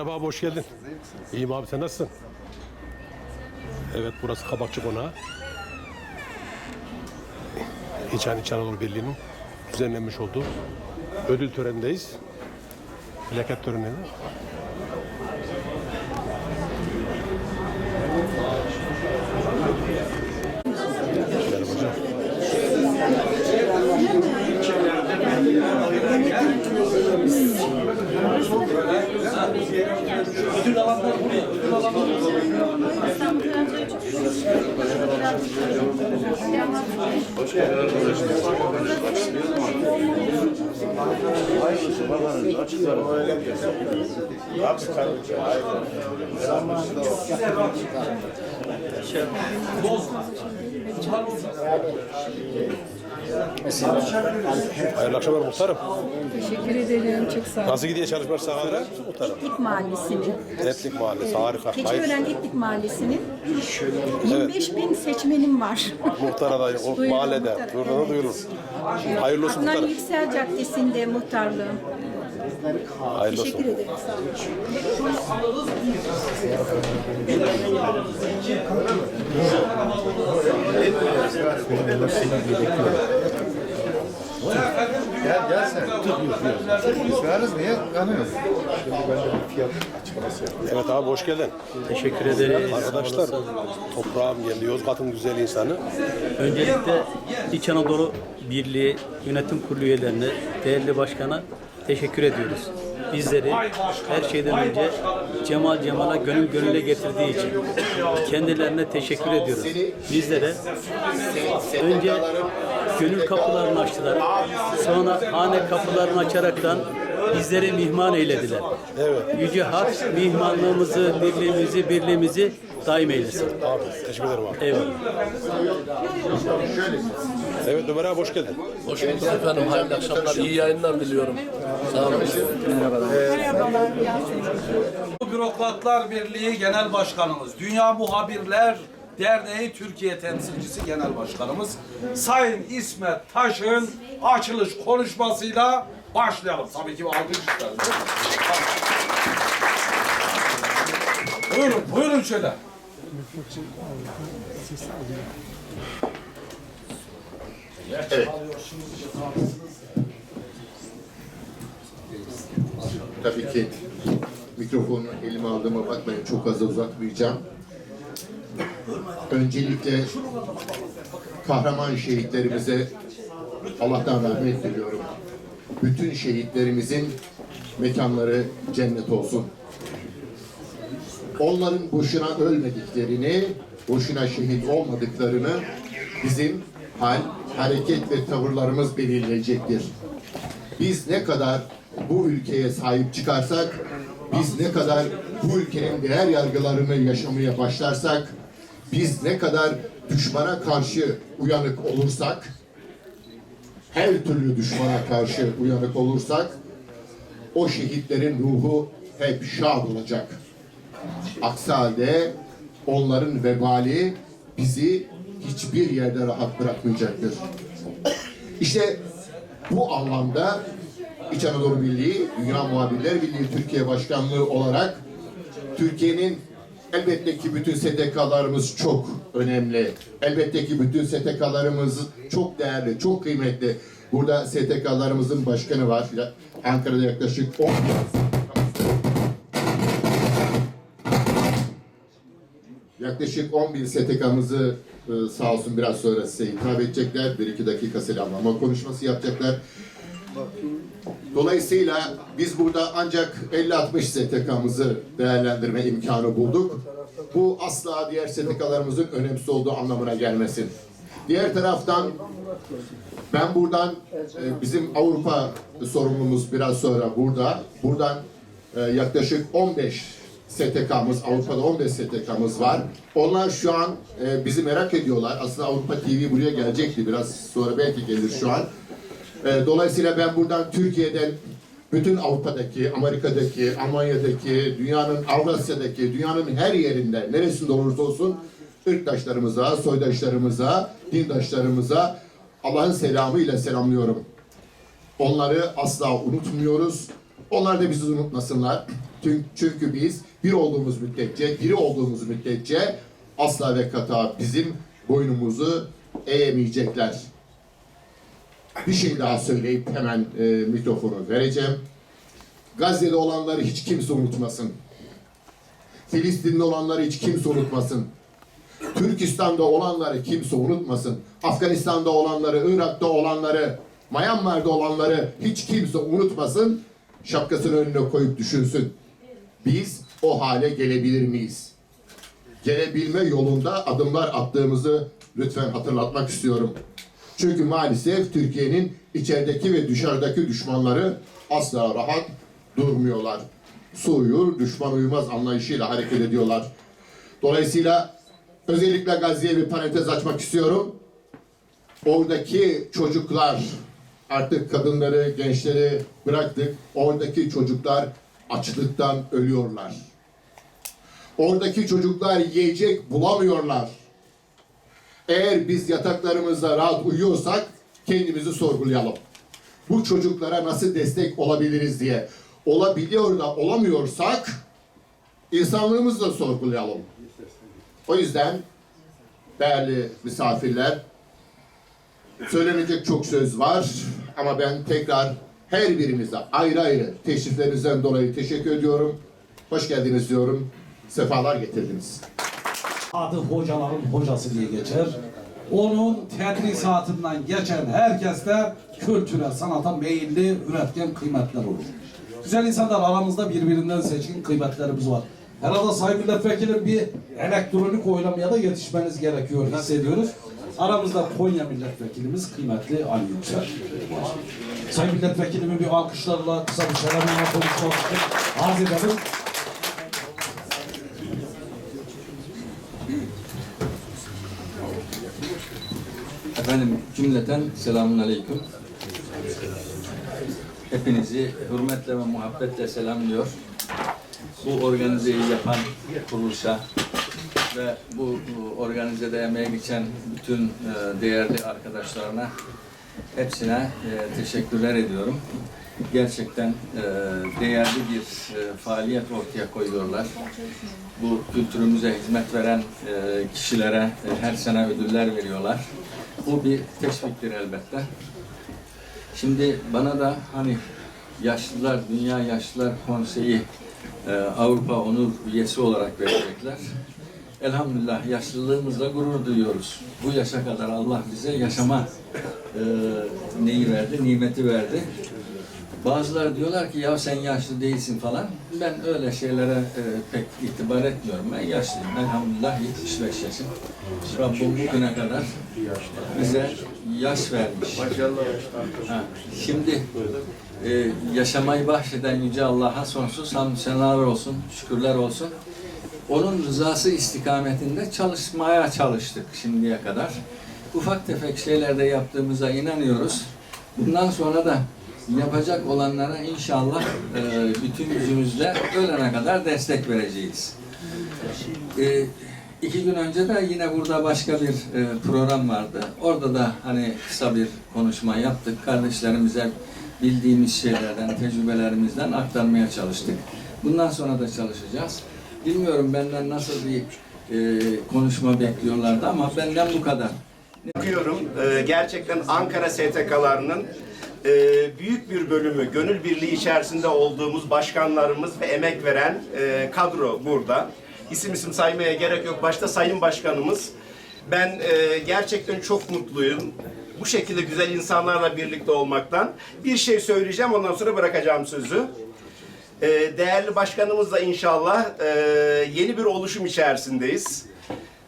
Merhaba abi hoş geldin. İyiyim abi sen nasılsın? Evet burası Kabakçı Konağı. İçhan İç Anadolu Birliği'nin düzenlenmiş olduğu ödül törenindeyiz. Plaket töreninde. Hayırlı akşamlar muhtarım. Teşekkür ederim. Çok sağ olun. Nasıl gidiyor çalışma sahaları muhtarım? Etlik Mahallesi'nin, Etlik Mahallesi harika. Keçiören Etlik Mahallesi'nin 25 bin seçmenim var. Muhtar adayı o mahallede. Buradan da duyurun. Hayırlı olsun Adnan muhtarım. Yüksel Caddesi'nde muhtarlığım. Hayırlı olsun. Teşekkür ederim. Sağ olun. Gel gel sen. Israrız niye kanıyorsun? Evet abi hoş geldin. Teşekkür ederiz. Arkadaşlar toprağım geldi. Yozgat'ın güzel insanı. Öncelikle İç Anadolu Birliği Yönetim Kurulu üyelerine, değerli başkana teşekkür ediyoruz. Bizleri her şeyden önce Cemal Cemal'a gönül gönüle getirdiği için kendilerine teşekkür ediyoruz. Bizlere önce gönül kapılarını açtılar. Sonra hane kapılarını açaraktan bizleri mihman eylediler. Evet. Yüce Hak mihmanlığımızı, birliğimizi, birliğimizi daim eylesin. Abi teşekkür ederim abi. Eyvallah. Evet Ömer abi hoş geldin. Hoş bulduk efendim. Hayırlı akşamlar. iyi yayınlar diliyorum. Sağ olun. Bürokratlar Birliği Genel Başkanımız, Dünya Muhabirler Derneği Türkiye Temsilcisi Genel Başkanımız Sayın İsmet Taş'ın açılış konuşmasıyla başlayalım. Tabii ki bir alkış isterim. Buyurun, buyurun şöyle. Tabii ki mikrofonu elime aldığıma bakmayın çok fazla uzatmayacağım. Öncelikle kahraman şehitlerimize Allah'tan rahmet diliyorum. Bütün şehitlerimizin mekanları cennet olsun. Onların boşuna ölmediklerini, boşuna şehit olmadıklarını bizim hal, hareket ve tavırlarımız belirleyecektir. Biz ne kadar bu ülkeye sahip çıkarsak, biz ne kadar bu ülkenin değer yargılarını yaşamaya başlarsak, biz ne kadar düşmana karşı uyanık olursak, her türlü düşmana karşı uyanık olursak, o şehitlerin ruhu hep şad olacak. Aksi halde onların vebali bizi hiçbir yerde rahat bırakmayacaktır. İşte bu anlamda İç Anadolu Birliği, Dünya Muhabirler Birliği Türkiye Başkanlığı olarak Türkiye'nin elbette ki bütün STK'larımız çok önemli. Elbette ki bütün STK'larımız çok değerli, çok kıymetli. Burada STK'larımızın başkanı var. Ankara'da yaklaşık 10 yıl. Yaklaşık 10 bin STK'mızı e, sağ olsun biraz sonra size hitap edecekler. Bir iki dakika selamlama konuşması yapacaklar. Dolayısıyla biz burada ancak 50-60 STK'mızı değerlendirme imkanı bulduk. Bu asla diğer STK'larımızın önemsiz olduğu anlamına gelmesin. Diğer taraftan ben buradan e, bizim Avrupa sorumlumuz biraz sonra burada. Buradan e, yaklaşık 15 STK'mız, Avrupa'da 15 STK'mız var. Onlar şu an e, bizi merak ediyorlar. Aslında Avrupa TV buraya gelecekti. Biraz sonra belki gelir şu an. E, Dolayısıyla ben buradan Türkiye'den bütün Avrupa'daki, Amerika'daki, Almanya'daki, dünyanın Avrasya'daki, dünyanın her yerinde, neresinde olursa olsun ırktaşlarımıza, soydaşlarımıza, dindaşlarımıza Allah'ın selamıyla selamlıyorum. Onları asla unutmuyoruz. Onlar da bizi unutmasınlar. Çünkü biz bir olduğumuz müddetçe, biri olduğumuz müddetçe asla ve kata bizim boynumuzu eğemeyecekler. Bir şey daha söyleyip hemen e, mikrofonu vereceğim. Gazze'de olanları hiç kimse unutmasın. Filistin'de olanları hiç kimse unutmasın. Türkistan'da olanları kimse unutmasın. Afganistan'da olanları, Irak'ta olanları, Myanmar'da olanları hiç kimse unutmasın. Şapkasını önüne koyup düşünsün. Biz o hale gelebilir miyiz? Gelebilme yolunda adımlar attığımızı lütfen hatırlatmak istiyorum. Çünkü maalesef Türkiye'nin içerideki ve dışarıdaki düşmanları asla rahat durmuyorlar. Su uyur, düşman uyumaz anlayışıyla hareket ediyorlar. Dolayısıyla özellikle Gazze'ye bir parantez açmak istiyorum. Oradaki çocuklar, artık kadınları, gençleri bıraktık. Oradaki çocuklar açlıktan ölüyorlar. Oradaki çocuklar yiyecek bulamıyorlar. Eğer biz yataklarımızda rahat uyuyorsak kendimizi sorgulayalım. Bu çocuklara nasıl destek olabiliriz diye. Olabiliyor da olamıyorsak insanlığımızı da sorgulayalım. O yüzden değerli misafirler söylenecek çok söz var ama ben tekrar her birinize ayrı ayrı teşriflerinizden dolayı teşekkür ediyorum. Hoş geldiniz diyorum. Sefalar getirdiniz. Adı hocaların hocası diye geçer. Onun tedrisatından geçen herkes de kültüre, sanata meyilli, üretken kıymetler olur. Güzel insanlar aramızda birbirinden seçkin kıymetlerimiz var. Herhalde Sayın Milletvekili bir elektronik oylamaya da yetişmeniz gerekiyor hissediyoruz. Aramızda Konya Milletvekilimiz kıymetli Ali Yüksel. Sayın Milletvekilimi bir alkışlarla kısa bir selamlarla konuşmak için arz edelim. Efendim cümleten selamun aleyküm. Hepinizi hürmetle ve muhabbetle selamlıyor. Bu organizeyi yapan kuruluşa ve bu, organizede emeğe geçen bütün e, değerli arkadaşlarına hepsine e, teşekkürler ediyorum. Gerçekten e, değerli bir faaliyet ortaya koyuyorlar. Bu kültürümüze hizmet veren kişilere her sene ödüller veriyorlar. Bu bir teşviktir elbette. Şimdi bana da hani Yaşlılar, Dünya Yaşlılar Konseyi e, Avrupa Onur üyesi olarak verecekler. Elhamdülillah yaşlılığımızla gurur duyuyoruz. Bu yaşa kadar Allah bize yaşama e, neyi verdi, nimeti verdi. Bazıları diyorlar ki ya sen yaşlı değilsin falan. Ben öyle şeylere e, pek itibar etmiyorum. Ben yaşlıyım. Elhamdülillah 75 yaşım. Rabbim bugüne kadar bize yaş vermiş. Ha, şimdi e, yaşamayı bahşeden Yüce Allah'a sonsuz hamdü senalar olsun, şükürler olsun. Onun rızası istikametinde çalışmaya çalıştık şimdiye kadar. Ufak tefek şeylerde yaptığımıza inanıyoruz. Bundan sonra da yapacak olanlara inşallah e, bütün gücümüzle ölene kadar destek vereceğiz. E, iki gün önce de yine burada başka bir e, program vardı. Orada da hani kısa bir konuşma yaptık. Kardeşlerimize bildiğimiz şeylerden, tecrübelerimizden aktarmaya çalıştık. Bundan sonra da çalışacağız. Bilmiyorum benden nasıl bir e, konuşma bekliyorlardı ama benden bu kadar. Bakıyorum e, gerçekten Ankara STK'larının e, büyük bir bölümü gönül birliği içerisinde olduğumuz başkanlarımız ve emek veren e, kadro burada. İsim isim saymaya gerek yok. Başta Sayın Başkanımız. Ben e, gerçekten çok mutluyum. Bu şekilde güzel insanlarla birlikte olmaktan. Bir şey söyleyeceğim ondan sonra bırakacağım sözü. E, değerli başkanımızla inşallah e, yeni bir oluşum içerisindeyiz.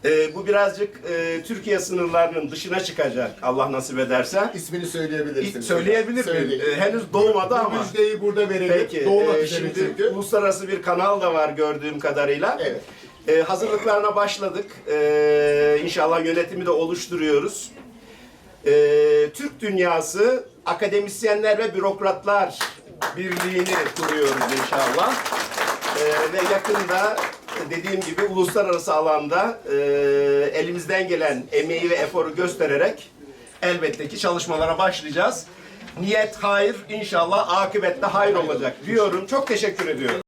Ee, bu birazcık e, Türkiye sınırlarının dışına çıkacak Allah nasip ederse. İsmini söyleyebilirsiniz. Söyleyebilir miyim? Söyleyin. Ee, henüz doğmadı Bu ama. müjdeyi burada verelim. Peki. Doğmak e, şimdi çünkü. uluslararası bir kanal da var gördüğüm kadarıyla. Evet. E, hazırlıklarına başladık. E, inşallah yönetimi de oluşturuyoruz. E, Türk dünyası akademisyenler ve bürokratlar birliğini kuruyoruz inşallah. E, ve yakında dediğim gibi uluslararası alanda e, elimizden gelen emeği ve eforu göstererek elbette ki çalışmalara başlayacağız. Niyet hayır, inşallah akıbette hayır olacak diyorum. Çok teşekkür ediyorum.